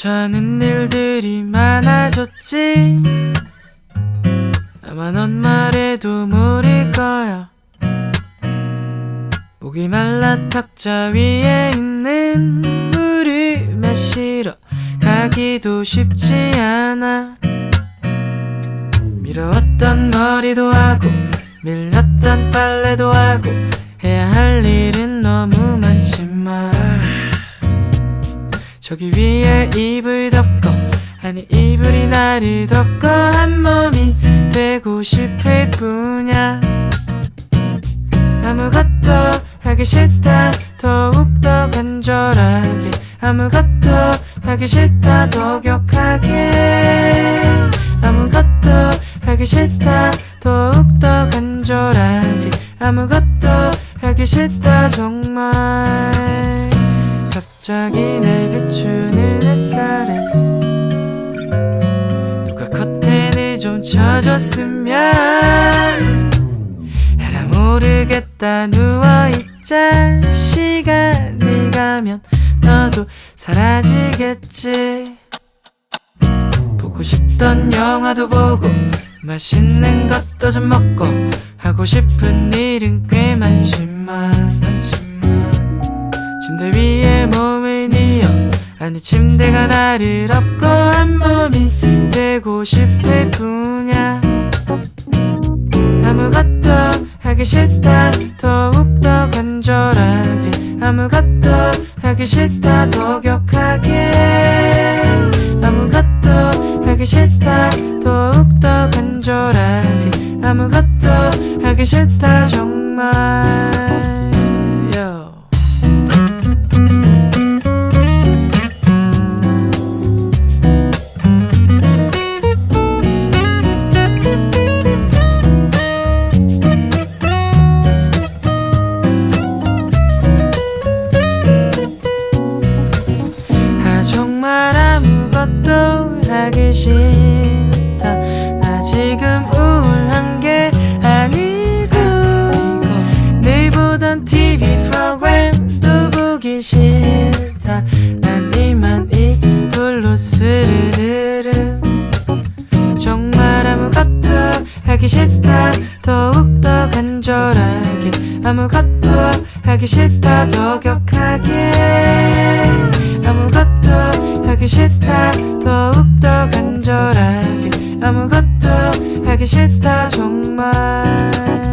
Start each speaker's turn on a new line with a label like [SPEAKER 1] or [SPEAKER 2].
[SPEAKER 1] 귀찮은 일들이 많아졌지. 아마 넌 말해도 모를 거야. 목이 말라 탁자 위에 있는 물을 마시러 가기도 쉽지 않아. 밀어왔던 머리도 하고 밀렸던 빨래도 하고 해야 할 일은 너무 저기 위에 이불 덮고 아니 이불이 나를 덮고 한 몸이 되고 싶을 뿐이야. 아무것도 하기 싫다 더욱더 간절하게. 아무것도 하기 싫다 더 격하게. 아무것도 하기 싫다 더욱더 간절하게. 아무것도 하기 싫다 정말 갑자기 날 비추는 햇살에 누가 커튼을 좀 쳐줬으면 에라 모르겠다 누워있자. 시간이 가면 너도 사라지겠지. 보고 싶던 영화도 보고 맛있는 것도 좀 먹고 하고 싶은 일은 꽤 많지만 침대 위에 몸을 뉘어 아니 침대가 나를 엎고 한 몸이 되고 싶을 뿐이야. 아무것도 하기 싫다 더욱더 간절하게. 아무것도 하기 싫다 더 격하게. 아무것도 하기 싫다 더욱더 간절하게. 아무것도 하기 싫다 정말 정말 아무것도 하기 싫다. 나 지금 우울한 게 아니고 늘 보던 TV 프로그램도 보기 싫다. 난 이만 이 불로 스르르르. 정말 아무것도 하기 싫다. 더욱더 간절하게 아무것도 하기 싫다. 더 격하게 싫다 하기 싫다 정말.